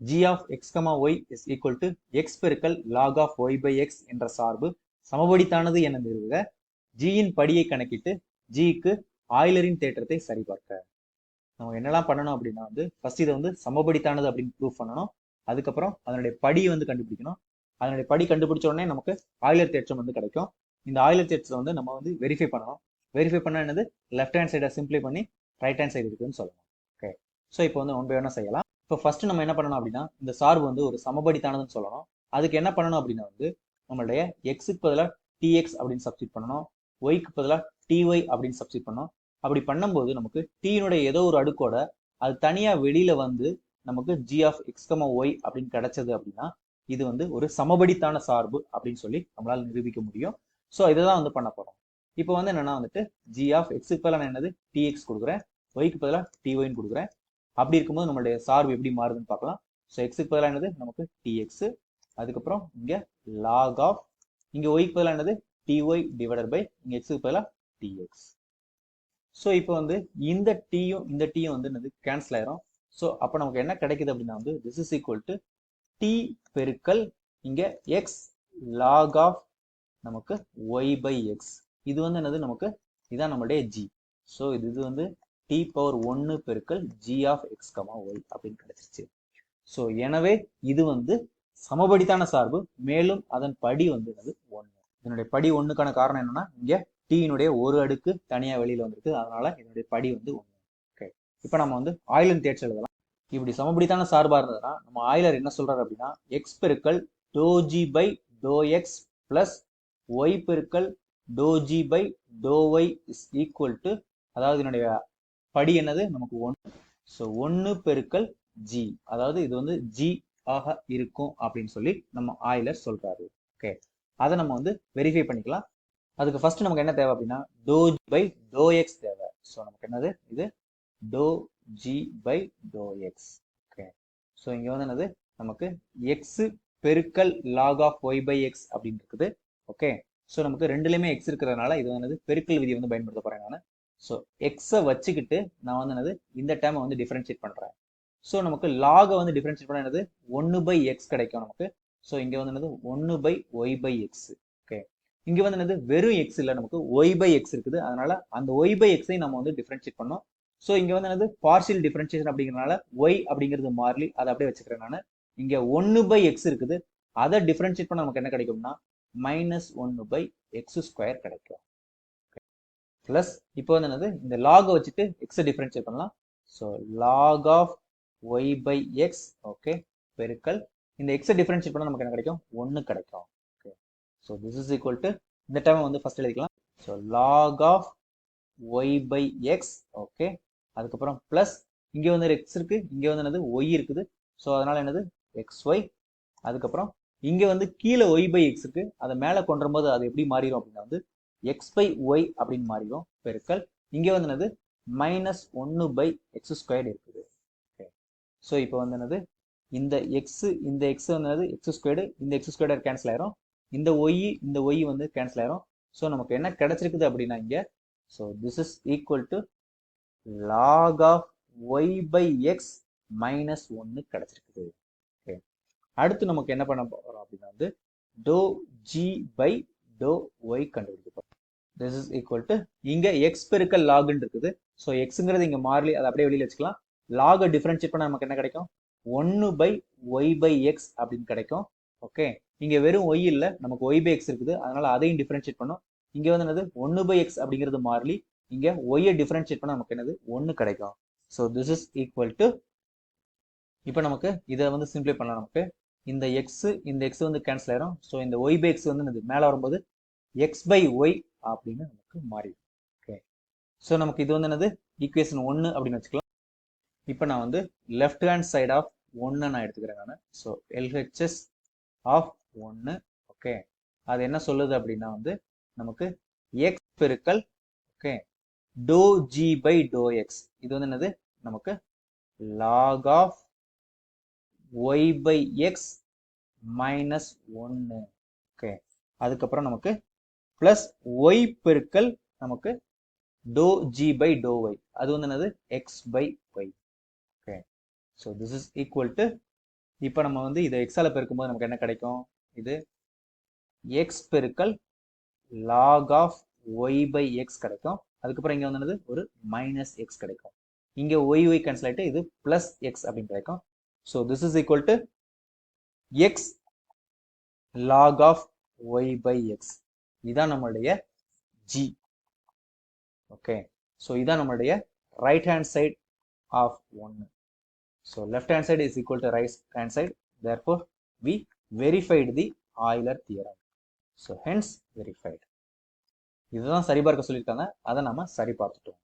g of x comma y is equal to x பெருக்கல் log of y by x என்ற சார்பு சமபடித்தானது என நிறுவுக. G இன் படியை கணக்கிட்டு g ஆயிலரின் தேற்றத்தை சரிபார்க்க. நம்ம என்னெல்லாம் பண்ணணும் அப்படின்னா வந்து ஃபர்ஸ்ட் இதை வந்து சமபடித்தானது அப்படின்னு ப்ரூவ் பண்ணணும். அதுக்கப்புறம் அதனுடைய படியை வந்து கண்டுபிடிக்கணும். அதனுடைய படி கண்டுபிடிச்ச உடனே நமக்கு ஆயிலர் தேற்றம் வந்து கிடைக்கும். இந்த ஆயிலர் தேற்றத்தை வந்து நம்ம வந்து வெரிஃபை பண்ணணும். வெரிஃபை பண்ண என்னது? லெஃப்ட் ஹேண்ட் சைடை சிம்பிளை பண்ணி ரைட் ஹேண்ட் சைடு இருக்குன்னு சொல்லணும். ஓகே ஸோ இப்போ வந்து ஒன் பை ஒன்னா செய்யலாம். இப்போ ஃபர்ஸ்ட் நம்ம என்ன பண்ணணும் அப்படின்னா இந்த சார்பு வந்து ஒரு சமபடித்தானதுன்னு சொல்லணும். அதுக்கு என்ன பண்ணணும் அப்படின்னா வந்து நம்மளுடைய எக்ஸுக்கு பதிலாக டிஎக்ஸ் அப்படின்னு சப்ஸ்டிட் பண்ணணும். ஒய்க்கு பதிலாக டிஒய் அப்படின்னு சப்ஸ்டிட் பண்ணணும். அப்படி பண்ணும்போது நமக்கு டீனுடைய ஏதோ ஒரு அடுக்கோட அது தனியாக வெளியில வந்து நமக்கு ஜி ஆஃப் எக்ஸ்கம ஒய் அப்படின்னு கிடைச்சது அப்படின்னா இது வந்து ஒரு சமபடித்தான சார்பு அப்படின்னு சொல்லி நம்மளால் நிரூபிக்க முடியும். ஸோ இதை தான் வந்து பண்ண போகிறோம் இப்போ வந்து என்னன்னா வந்துட்டு ஜி ஆஃப் எக்ஸுக்கு பதிலாக நான் என்னது? டிஎக்ஸ் கொடுக்குறேன். ஒய்க்கு பதிலாக டிஒய்னு கொடுக்குறேன். அப்படி இருக்கும்போது நம்மளுடைய சார்பு எப்படி மாறுதுன்னு பார்க்கலாம். ஸோ எக்ஸுக்கு பதிலாக என்னது? நமக்கு டிஎக்ஸ் அதுக்கப்புறம் இங்கே லாக் ஆஃப் இங்கே ஒய்க்கு பதிலாக என்னது? டிஒய் டிவைடட் பை இங்கே எக்ஸுக்கு பதிலாக டிஎக்ஸ் ஸோ இப்போ வந்து இந்த டீயும் இந்த டீயும் வந்து என்னது? கேன்சல் ஆயிரும். ஸோ அப்போ நமக்கு என்ன கிடைக்குது அப்படின்னா வந்து this is equal to t பெருக்கல் இங்கே எக்ஸ் லாக் ஆஃப் நமக்கு ஒய் பை எக்ஸ் இது வந்து என்னது? நமக்கு இதான் நம்மளுடைய ஜி ஸோ இது இது வந்து டி பவர் ஒன்று பெருக்கல் g of x comma y அப்படின்னு கிடைச்சிருச்சு. ஸோ எனவே இது வந்து சமபடித்தான சார்பு மேலும் அதன் படி வந்து அது ஒன்று இதனுடைய படி ஒன்றுக்கான காரணம் என்னன்னா இங்கே டீனுடைய ஒரு அடுக்கு தனியாக வெளியில் வந்திருக்கு. அதனால இதனுடைய படி வந்து ஒன்று ஓகே இப்போ நம்ம வந்து ஆயிலன் தேர்ச்சி எழுதலாம். இப்படி சமபடித்தான சார்பாக இருந்ததுன்னா நம்ம ஆயிலர் என்ன சொல்றாரு அப்படின்னா எக்ஸ் பெருக்கல் doe g by doe x plus y பெருக்கல் doe g by doe y is equal to அதாவது இதனுடைய படி என்னது? நமக்கு ஒன்று ஸோ ஒன்று பெருக்கல் ஜி அதாவது இது வந்து ஜி ஆக இருக்கும் அப்படின்னு சொல்லி நம்ம ஆயிலர் சொல்றாரு. ஓகே அதை நம்ம வந்து வெரிஃபை பண்ணிக்கலாம். அதுக்கு ஃபர்ஸ்ட் நமக்கு என்ன தேவை அப்படின்னா doe g by doe x தேவை. ஸோ நமக்கு என்னது? இது doe g by doe x okay so இங்கே வந்து என்னது? நமக்கு எக்ஸ் பெருக்கல் log of y by x அப்படின்னு இருக்குது. ஓகே ஸோ நமக்கு ரெண்டுலேயுமே எக்ஸ் இருக்கிறதுனால இது வந்து பெருக்கல் விதியை வந்து பயன்படுத்த போறேன் நான். ஸோ எக்ஸை வச்சுக்கிட்டு நான் வந்து என்னது இந்த டைமை வந்து டிஃப்ரென்ஷியேட் பண்ணுறேன் ஸோ நமக்கு லாகை வந்து டிஃப்ரென்ஷியேட் பண்ண என்னது ஒன்று பை எக்ஸ் கிடைக்கும் நமக்கு. ஸோ இங்கே வந்து என்னது ஒன்று by y by x okay இங்கே வந்து என்னது வெறும் எக்ஸ் இல்லை நமக்கு ஒய் பை எக்ஸ் இருக்குது. அதனால அந்த ஒய் பை எக்ஸை நம்ம வந்து டிஃப்ரென்ஷியேட் பண்ணோம். ஸோ இங்கே வந்து என்னது பார்சியல் டிஃப்ரென்ஷியேஷன் அப்படிங்கிறனால ஒய் அப்படிங்கிறது மாறலி அதை அப்படியே வச்சுக்கிறேன் நான். இங்கே ஒன்று பை எக்ஸ் இருக்குது. அதை டிஃப்ரென்ஷியேட் பண்ண நமக்கு என்ன கிடைக்கும்னா மைனஸ் ஒன்று பை எக்ஸ் ஸ்கொயர் கிடைக்கும். பிளஸ் இப்போ வந்து என்னது? இந்த லாகை வச்சுட்டு எக்ஸை டிஃபரன்ஷியேட் பண்ணலாம். So log of y by x okay பெருக்கல். இந்த எக்ஸை டிஃபரன்ஷியேட் பண்ணால் நமக்கு என்ன கிடைக்கும்? ஒன்று கிடைக்கும். Okay so this is equal to இந்த டைம் வந்து ஃபர்ஸ்ட் எழுதிக்கலாம். So log of y by x okay அதுக்கப்புறம் ப்ளஸ் இங்கே வந்து எக்ஸ் இருக்கு. இங்கே வந்து என்னது? ஒய் இருக்குது. ஸோ அதனால என்னது? எக்ஸ் ஒய் அதுக்கப்புறம் இங்கே வந்து கீழே ஒய் பை எக்ஸ் இருக்கு. அதை மேலே கொண்டு போது அது எப்படி மாறிடும் அப்படின்னா வந்து எக்ஸ் பை ஒய் அப்படின்னு மாறிடும் பெருக்கல். இங்கே வந்து என்னது? மைனஸ் ஒன்று பை எக்ஸ் ஸ்கொயர்டு இருக்குது. ஓகே ஸோ இப்போ வந்து என்னது? இந்த எக்ஸு இந்த எக்ஸ் வந்து எக்ஸ் ஸ்கொயர்டு இந்த எக்ஸ் ஸ்கொயர்டர் கேன்சல் ஆயிரும். இந்த ஒய் இந்த ஒய் வந்து கேன்சல் ஆயிரும். ஸோ நமக்கு என்ன கிடைச்சிருக்குது அப்படின்னா இங்கே? So this is equal to log of y by x minus ஒன்று கிடைச்சிருக்குது. ஓகே அடுத்து நமக்கு என்ன பண்ண போகிறோம் அப்படின்னா வந்து doe g by doe y கண்டுபிடிக்க போகிறோம் திஸ் இஸ் ஈக்குவல் டு இங்கே எக்ஸ் பெருக்கல் லாகுன்னு இருக்குது. ஸோ எக்ஸுங்கிறது இங்கே மாறலி அதை அப்படியே வெளியில் வச்சுக்கலாம். லாகை டிஃப்ரென்ஷியேட் பண்ண நமக்கு என்ன கிடைக்கும்? ஒன்று பை ஒய் பை எக்ஸ் அப்படின்னு கிடைக்கும். ஓகே இங்கே வெறும் ஒய் இல்லை நமக்கு ஒய் பை எக்ஸ் இருக்குது. அதனால அதையும் டிஃப்ரென்ஷியேட் பண்ணும். இங்கே வந்து என்னது? ஒன்று பை எக்ஸ் அப்படிங்கிறது மாறலி. இங்கே ஒய்யை டிஃப்ரென்ஷியேட் பண்ண நமக்கு என்னது? ஒன்று கிடைக்கும். So this is equal to இப்போ நமக்கு இதை வந்து சிம்பிளை பண்ணலாம் நமக்கு. இந்த எக்ஸ் இந்த எக்ஸ் வந்து கேன்சல் ஆயிரும். ஸோ இந்த ஒய் பை எக்ஸ் வந்து என்னது? மேலே வரும்போது எக்ஸ் பை ஒய் அப்படின்னு நமக்கு மாறிடும் ஓகே ஸோ நமக்கு இது வந்து என்னது? ஈக்குவேஷன் ஒன்று அப்படின்னு வச்சுக்கலாம். இப்போ நான் வந்து லெஃப்ட் ஹேண்ட் சைட் ஆஃப் ஒன்று நான் எடுத்துக்கிறேன் நான். ஸோ எல்ஹெச்எஸ் ஆஃப் ஒன்று ஓகே அது என்ன சொல்லுது அப்படின்னா வந்து நமக்கு எக்ஸ் பெருக்கல் okay doe g by doe x இது வந்து என்னது? நமக்கு log of y by x minus ஒன்று ஓகே அதுக்கப்புறம் நமக்கு பிளஸ் ஒய் பெருக்கல் நமக்கு doe g by doe y அது வந்து என்னது? X by y okay so this is equal to இப்போ நம்ம வந்து இதை எக்ஸால பெருக்கும்போது நமக்கு என்ன கிடைக்கும்? இது எக்ஸ் பெருக்கல் log of y by x கிடைக்கும். அதுக்கப்புறம் இங்கே வந்து ஒரு மைனஸ் எக்ஸ் கிடைக்கும். இங்கே ஒய் ஒய் கேன்சல் ஆகிட்டு இது பிளஸ் எக்ஸ் அப்படின்னு கிடைக்கும். So this is equal to x log of y by x இதான் நம்மளுடைய ஜி ஓகே ஸோ இதான் நம்மளுடைய ரைட் ஹேண்ட் சைட் ஆஃப் ஒன்று so left hand side is equal to right hand side therefore we verified the Euler theorem so hence verified இதுதான் சரிபார்க்க சொல்லியிருக்காங்க. அதை நம்ம சரி பார்த்துட்டோம்.